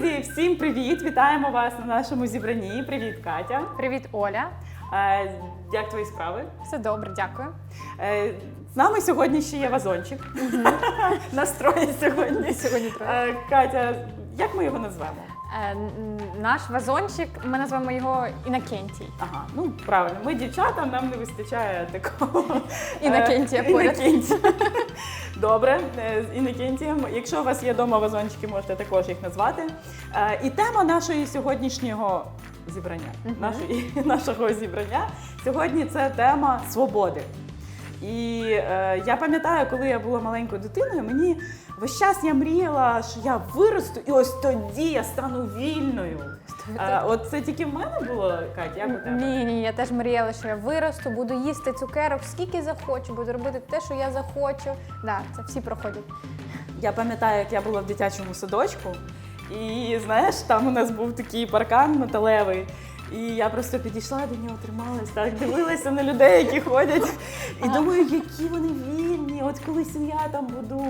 Друзі, всім привіт! Вітаємо вас на нашому зібранні. Привіт, Катя. Привіт, Оля. Е, Як твої справи? Все добре, дякую. Е, З нами сьогодні ще є вазончик. Настрої сьогодні. Сьогодні. Е, Катя, як ми його назвемо? Е, наш вазончик, ми назвемо його Інакентій. Ага, ну правильно, ми дівчата, нам не вистачає такого Інокентія е, поряд. Інокентія. Добре, е, з Інокентієм. Якщо у вас є вдома вазончики, можете також їх назвати. Е, І тема нашої сьогоднішнього зібрання, нашої, нашого зібрання сьогодні це тема свободи. І е, я пам'ятаю, коли я була маленькою дитиною, мені весь час я мріяла, що я виросту, і ось тоді я стану вільною. Е, от це тільки в мене було, Катя, як у тебе? Ні, ні, я теж мріяла, що я виросту, буду їсти цукерок скільки захочу, буду робити те, що я захочу. Да, це всі проходять. Я пам'ятаю, як я була в дитячому садочку, і знаєш, там у нас був такий паркан металевий. І я просто підійшла до нього, трималась, так дивилася на людей, які ходять, і думаю, які вони вільні, от колись сім'я я там буду.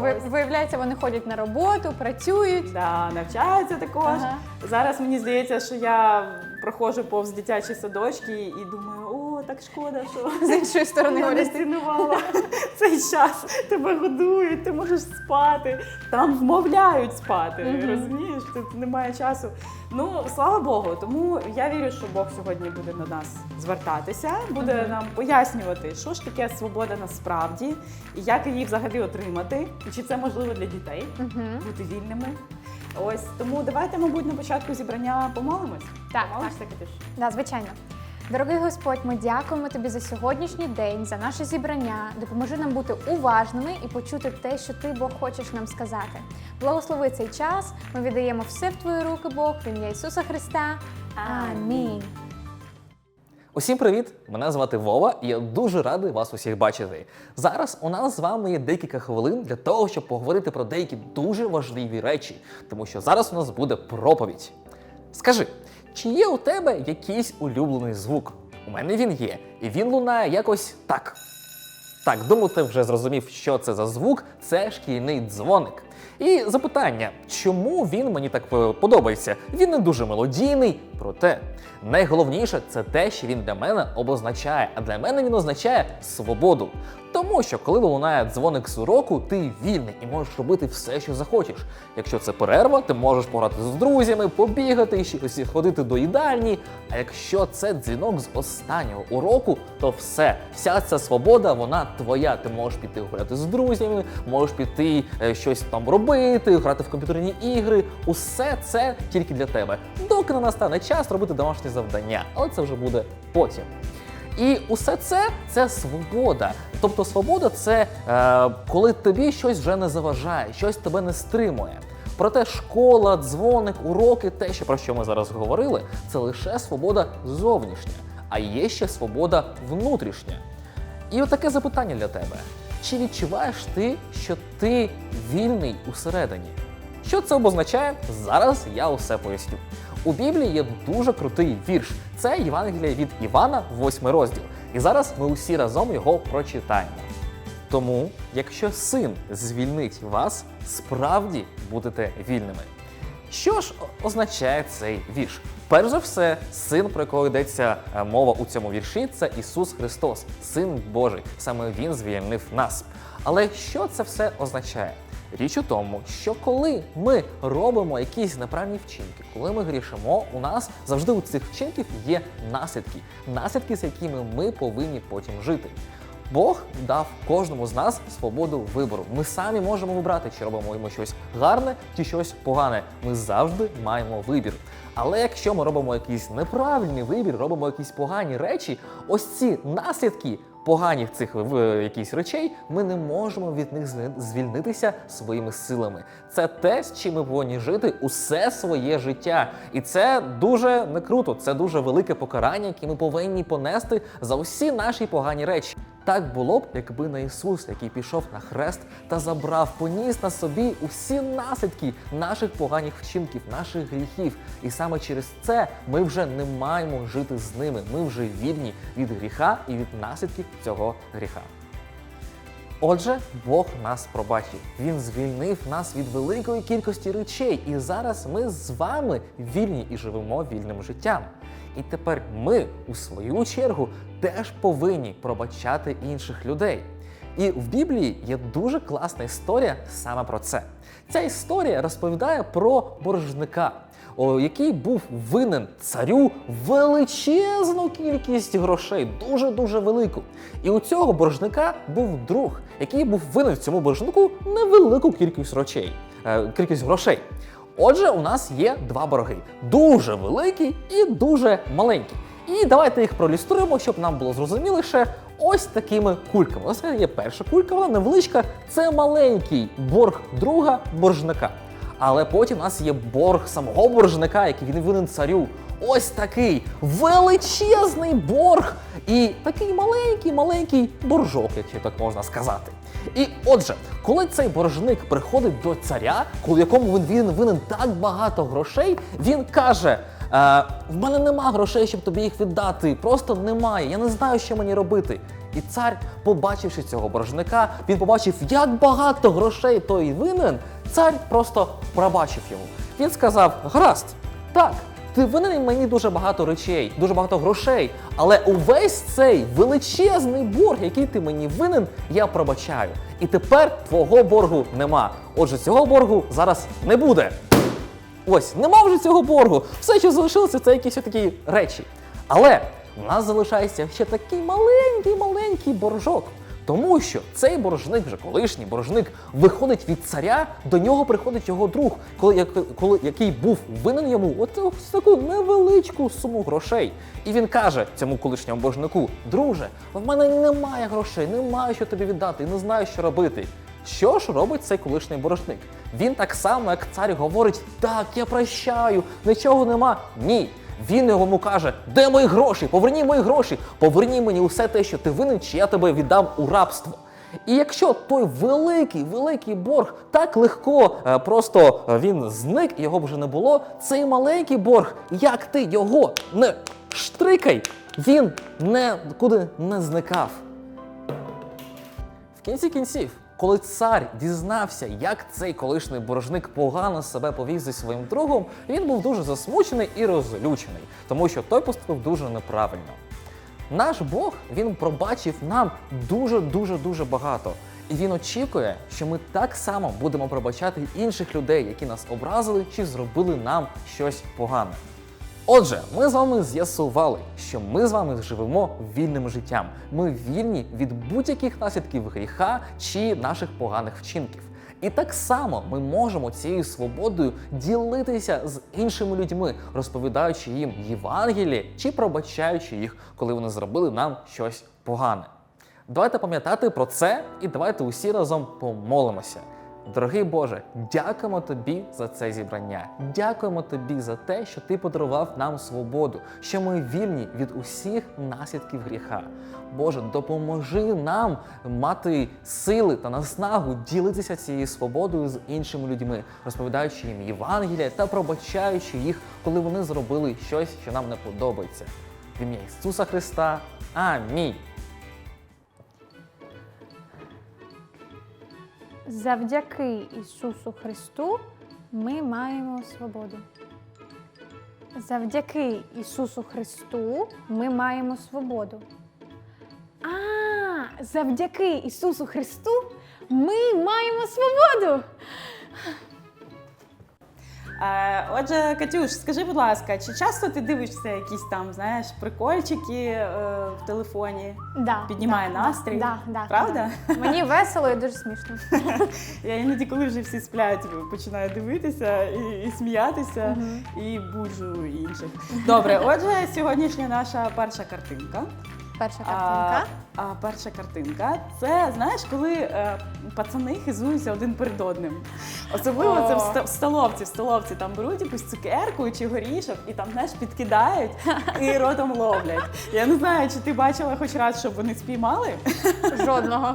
Ви- Ось. Виявляється, вони ходять на роботу, працюють. Да, навчаються також. Ага. Зараз мені здається, що я проходжу повз дитячі садочки і думаю, так шкода, що З іншої сторони я не говорять. цінувала цей час. Тебе годують, ти можеш спати. Там вмовляють спати. Мгм. Розумієш? Тут немає часу. Ну слава Богу. Тому я вірю, що Бог сьогодні буде на нас звертатися, буде Мгм. нам пояснювати, що ж таке свобода насправді, і як її взагалі отримати, і чи це можливо для дітей Мгм. бути вільними. Ось тому давайте, мабуть, на початку зібрання помолимось. Так, Помолишся, Катюш? Да, звичайно. Дорогий Господь, ми дякуємо тобі за сьогоднішній день, за наше зібрання. Допоможи нам бути уважними і почути те, що ти Бог хочеш нам сказати. Благослови цей час. Ми віддаємо все в твої руки, Бог, в ім'я Ісуса Христа. Амінь. Усім привіт! Мене звати Вова, і я дуже радий вас усіх бачити. Зараз у нас з вами є декілька хвилин для того, щоб поговорити про деякі дуже важливі речі, тому що зараз у нас буде проповідь. Скажи, чи є у тебе якийсь улюблений звук? У мене він є, і він лунає якось так. Так, думаю, ти вже зрозумів, що це за звук. Це шкільний дзвоник. І запитання, чому він мені так е, подобається? Він не дуже мелодійний, проте найголовніше це те, що він для мене обозначає. А для мене він означає свободу. Тому що коли лунає дзвоник з уроку, ти вільний і можеш робити все, що захочеш. Якщо це перерва, ти можеш пограти з друзями, побігати, щось ходити до їдальні. А якщо це дзвінок з останнього уроку, то все, вся ця свобода, вона твоя. Ти можеш піти гуляти з друзями, можеш піти е, щось там робити, грати в комп'ютерні ігри. Усе це тільки для тебе. Доки не настане час робити домашні завдання, але це вже буде потім. І усе це це свобода. Тобто свобода це е, коли тобі щось вже не заважає, щось тебе не стримує. Проте школа, дзвоник, уроки, те, що про що ми зараз говорили, це лише свобода зовнішня, а є ще свобода внутрішня. І отаке запитання для тебе: чи відчуваєш ти, що ти вільний усередині? Що це обозначає? Зараз я усе поясню. У Біблії є дуже крутий вірш. Це Євангеліє від Івана, 8 розділ. І зараз ми усі разом його прочитаємо. Тому, якщо син звільнить вас, справді будете вільними. Що ж означає цей вірш? Перш за все, син, про якого йдеться е, мова у цьому вірші, це Ісус Христос, Син Божий. Саме Він звільнив нас. Але що це все означає? Річ у тому, що коли ми робимо якісь неправильні вчинки, коли ми грішимо, у нас завжди у цих вчинків є наслідки, наслідки, з якими ми повинні потім жити. Бог дав кожному з нас свободу вибору. Ми самі можемо вибрати, чи робимо ми щось гарне, чи щось погане. Ми завжди маємо вибір. Але якщо ми робимо якийсь неправильний вибір, робимо якісь погані речі, ось ці наслідки поганих цих е, якісь речей, ми не можемо від них звільнитися своїми силами. Це те, з чим ми повинні жити усе своє життя. І це дуже не круто, це дуже велике покарання, яке ми повинні понести за усі наші погані речі. Так було б, якби не Ісус, який пішов на хрест та забрав, поніс на собі усі наслідки наших поганих вчинків, наших гріхів. І саме через це ми вже не маємо жити з ними. Ми вже вільні від гріха і від наслідків цього гріха. Отже, Бог нас пробачив. Він звільнив нас від великої кількості речей, і зараз ми з вами вільні і живемо вільним життям. І тепер ми, у свою чергу, теж повинні пробачати інших людей. І в Біблії є дуже класна історія саме про це. Ця історія розповідає про боржника, який був винен царю величезну кількість грошей, дуже дуже велику. І у цього боржника був друг, який був винен цьому боржнику невелику кількість речей, е, кількість грошей. Отже, у нас є два борги: дуже великий і дуже маленький. І давайте їх проілюструємо, щоб нам було зрозуміліше ось такими кульками. Ось є перша кулька, вона невеличка, це маленький борг друга боржника. Але потім у нас є борг самого боржника, який він винен царю. Ось такий величезний борг і такий маленький, маленький боржок, якщо так можна сказати. І отже, коли цей боржник приходить до царя, коли якому він, він винен так багато грошей, він каже: е, в мене нема грошей, щоб тобі їх віддати. Просто немає. Я не знаю, що мені робити. І цар, побачивши цього боржника, він побачив, як багато грошей той винен. Цар просто пробачив йому. Він сказав: гаразд, так. Ти винен мені дуже багато речей, дуже багато грошей, але увесь цей величезний борг, який ти мені винен, я пробачаю. І тепер твого боргу нема. Отже, цього боргу зараз не буде. Ось, нема вже цього боргу. Все, що залишилося, це якісь такі речі. Але в нас залишається ще такий маленький, маленький боржок. Тому що цей боржник, вже колишній боржник, виходить від царя, до нього приходить його друг, коли, коли, який був винен йому от таку невеличку суму грошей. І він каже цьому колишньому боржнику: Друже, в мене немає грошей, немає що тобі віддати, не знаю, що робити. Що ж робить цей колишній боржник? Він так само, як цар говорить: так, я прощаю, нічого нема. Ні. Він йому каже: де мої гроші? Поверні мої гроші, поверні мені усе те, що ти винен, чи я тебе віддам у рабство. І якщо той великий, великий борг так легко е, просто е, він зник, його вже не було, цей маленький борг, як ти його не штрикай, він нікуди не зникав. В кінці кінців, коли цар дізнався, як цей колишній боржник погано себе повів зі своїм другом, він був дуже засмучений і розлючений, тому що той поступив дуже неправильно. Наш Бог він пробачив нам дуже дуже дуже багато. І він очікує, що ми так само будемо пробачати інших людей, які нас образили чи зробили нам щось погане. Отже, ми з вами з'ясували, що ми з вами живемо вільним життям. Ми вільні від будь-яких наслідків гріха чи наших поганих вчинків. І так само ми можемо цією свободою ділитися з іншими людьми, розповідаючи їм Євангеліє чи пробачаючи їх, коли вони зробили нам щось погане. Давайте пам'ятати про це і давайте усі разом помолимося. Дорогий Боже, дякуємо тобі за це зібрання. Дякуємо тобі за те, що ти подарував нам свободу, що ми вільні від усіх наслідків гріха. Боже, допоможи нам мати сили та наснагу ділитися цією свободою з іншими людьми, розповідаючи їм Євангелія та пробачаючи їх, коли вони зробили щось, що нам не подобається. В ім'я Ісуса Христа. Амінь. Завдяки Ісусу Христу ми маємо свободу. Завдяки Ісусу Христу ми маємо свободу. А, завдяки Ісусу Христу ми маємо свободу. Е, Отже, Катюш, скажи, будь ласка, чи часто ти дивишся якісь там, знаєш, прикольчики е, в телефоні? Да, Піднімає да, настрій? Да, да, Правда? да. Мені весело і дуже смішно. Я іноді, коли вже всі сплять, починаю дивитися і, і сміятися, Мгм. і буджу інших. Добре, отже, сьогоднішня наша перша картинка. Перша картинка. а перша картинка це знаєш, коли е, пацани хизуються один перед одним. Особливо це в, О. ста- в столовці. В столовці там беруть якусь цукерку чи горішок і там знаєш, підкидають і ротом ловлять. Я не знаю, чи ти бачила хоч раз, щоб вони спіймали. Жодного.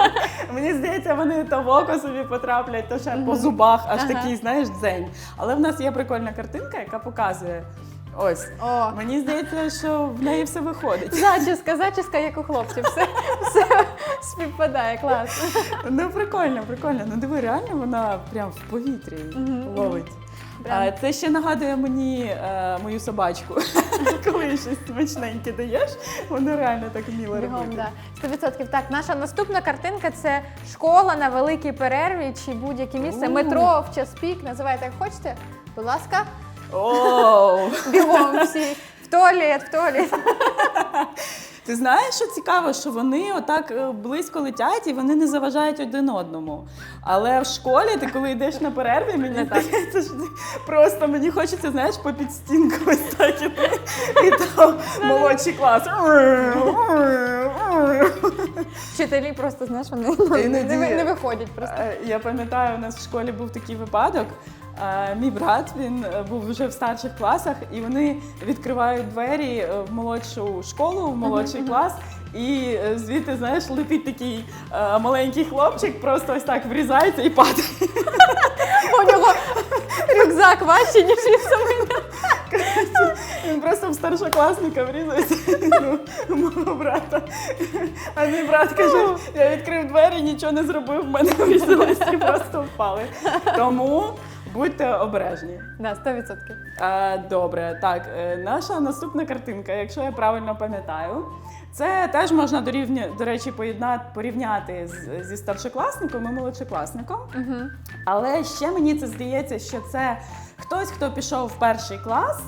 Мені здається, вони то в око собі потраплять, то ще по зубах, аж Ага. такий, знаєш, дзень. Але в нас є прикольна картинка, яка показує. Ось. О, Мені здається, що в неї все виходить. зачіска, зачіска, як у хлопців. Все, все співпадає, клас. Ну прикольно, прикольно. Ну диви, реально вона прям в повітрі Мгм, ловить. Прям. А, це ще нагадує мені е, мою собачку. Коли щось смачненьке даєш, вона реально так вміла Бігом, робити. да. 100%. Так, наша наступна картинка це школа на великій перерві чи будь-яке місце. Метро в час пік. Називайте як хочете. Будь ласка, Оу! бігом всі. В туалет, в туалет. Ти знаєш, що цікаво, що вони отак е, близько летять і вони не заважають один одному. Але в школі, ти коли йдеш на перерві, мені так. що просто мені хочеться, знаєш, по під стінку ось так іти. І то молодший клас. Вчителі просто, знаєш, вони іноді- не, не виходять просто. Е, Я пам'ятаю, у нас в школі був такий випадок. Е, Мій брат він е, був вже в старших класах, і вони відкривають двері е, в молодшу школу, в молодший клас. І е, звідти, знаєш, летить такий е, маленький хлопчик, просто ось так врізається і падає. У нього рюкзак важче, ніж він самий. Він просто в старшокласника врізався ну, мого брата. А мій брат каже: я відкрив двері, нічого не зробив, в мене врізалися і просто впали. Тому будьте обережні. Да, 100%. А, добре, так, е, наша наступна картинка, якщо я правильно пам'ятаю, це теж можна дорівня, до речі, поєднати, порівняти з, зі старшокласником і молодшокласником. Угу. Але ще мені це здається, що це хтось, хто пішов в перший клас.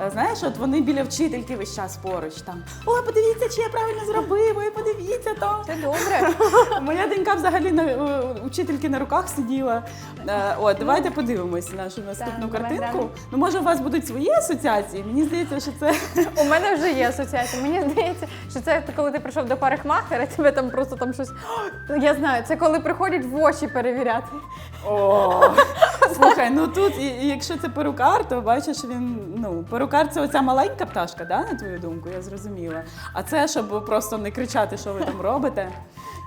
е, Знаєш, от вони біля вчительки весь час поруч там. Ой, подивіться, чи я правильно зробив, ой, подивіться там. Це добре. Моя донька взагалі на е, учительки на руках сиділа. Е, От, давайте подивимось нашу наступну давай, картинку. давай. Ну, може, у вас будуть свої асоціації? Мені здається, що це У мене вже є асоціація. Мені здається, що це коли ти прийшов до парикмахера, тебе там просто там щось. Я знаю, це коли приходять в очі перевіряти. О, слухай, ну тут, і, і якщо це перукар, то бачиш, він ну перукар це оця маленька пташка, да, на твою думку, я зрозуміла. А це щоб просто не кричати, що ви там робите.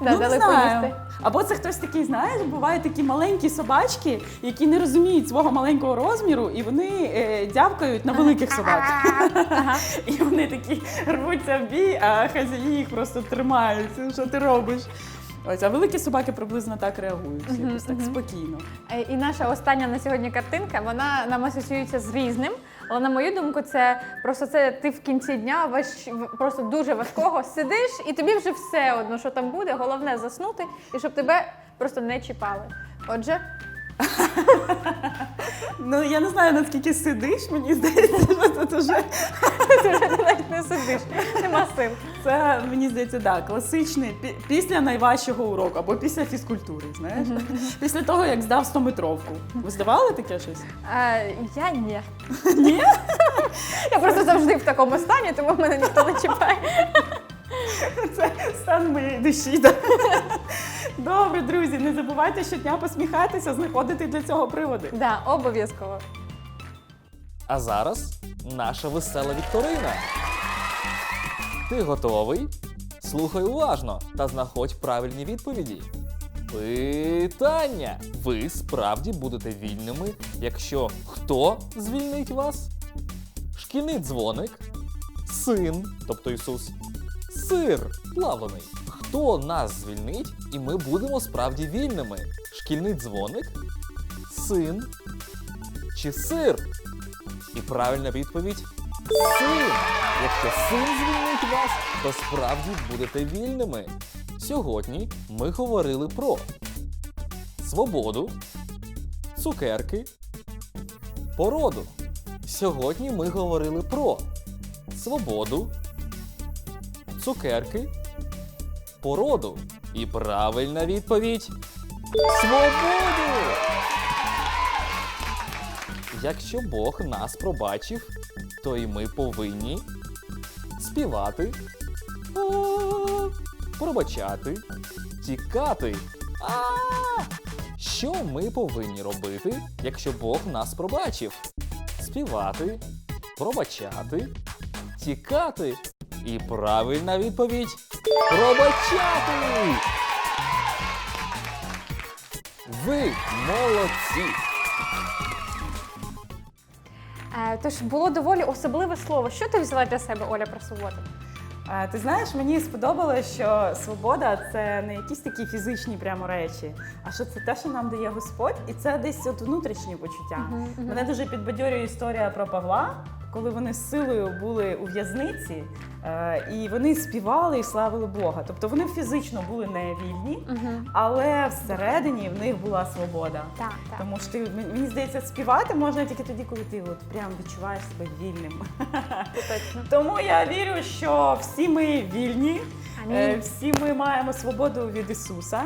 Да, ну, не знаю. Або це хтось такий, знаєш, бувають такі маленькі собачки, які не розуміють свого маленького розміру, і вони е, дявкають на великих собак. І вони такі рвуться в бій, а хазяї їх просто тримають. Що ти робиш? Ось, а великі собаки приблизно так реагують, якось так спокійно. Е, І наша остання на сьогодні картинка, вона нам асоціюється з різним. Але на мою думку, це просто це ти в кінці дня важ, в- просто дуже важкого сидиш, і тобі вже все одно, що там буде. Головне заснути і щоб тебе просто не чіпали. Отже, Ну я не знаю наскільки сидиш, мені здається, що тут уже ти вже навіть не сидиш, нема сил. це мені здається, да, класичний пі- після найважчого уроку або після фізкультури. Знаєш, після того як здав 100-метровку. Ви здавали таке щось? Я ні. Ні? Я просто завжди в такому стані, тому мене ніхто не чіпає. Це стан моєї душі. Да? Добре, друзі, не забувайте щодня посміхатися, знаходити для цього приводи. Да, обов'язково. А зараз наша весела вікторина. Ти готовий? Слухай уважно та знаходь правильні відповіді. Питання. Ви справді будете вільними, якщо хто звільнить вас? Шкільний дзвоник, син, тобто Ісус, сир плавлений. Хто нас звільнить, і ми будемо справді вільними? Шкільний дзвоник, син чи сир? І правильна відповідь син. Якщо син звільнить вас, то справді будете вільними. Сьогодні ми говорили про свободу, цукерки, породу. Сьогодні ми говорили про свободу, цукерки, породу. І правильна відповідь свободу! Якщо Бог нас пробачив, то і ми повинні співати, пробачати, тікати. Що ми повинні робити, якщо Бог нас пробачив? Співати, пробачати, тікати. І правильна відповідь пробачати. Ви молодці! Е, Тож було доволі особливе слово. Що ти взяла для себе, Оля, про свободу? Е, Ти знаєш, мені сподобалось, що свобода це не якісь такі фізичні прямо речі, а що це те, що нам дає Господь, і це десь от внутрішні почуття. Мене дуже підбадьорює історія про Павла, коли вони з силою були у в'язниці, е, і вони співали і славили Бога. Тобто вони фізично були не вільні, але всередині в них була свобода. Так, так. Тому що ти мені- здається, співати можна тільки тоді, коли ти от прям відчуваєш себе вільним. Точно. Тому я вірю, що всі ми вільні, Амінь. е, всі ми маємо свободу від Ісуса.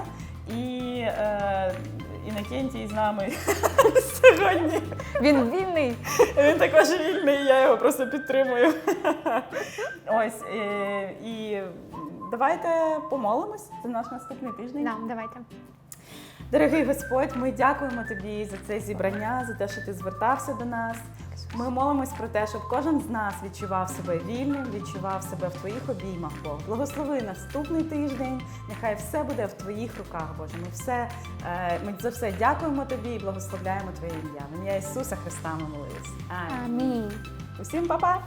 І е, Інокентій з нами сьогодні. Він вільний. Він також вільний, я його просто підтримую. Ось е, і давайте помолимось. Це наш наступний тиждень. Да, давайте. Дорогий Господь, ми дякуємо тобі за це зібрання, за те, що ти звертався до нас. Ми молимось про те, щоб кожен з нас відчував себе вільним, відчував себе в твоїх обіймах. Бог. Благослови наступний тиждень. Нехай все буде в твоїх руках, Боже. Ми все е, ми за все дякуємо тобі і благословляємо Твоє ім'я. В ім'я Ісуса Христа ми молились. Амінь. Амінь. Усім па-па!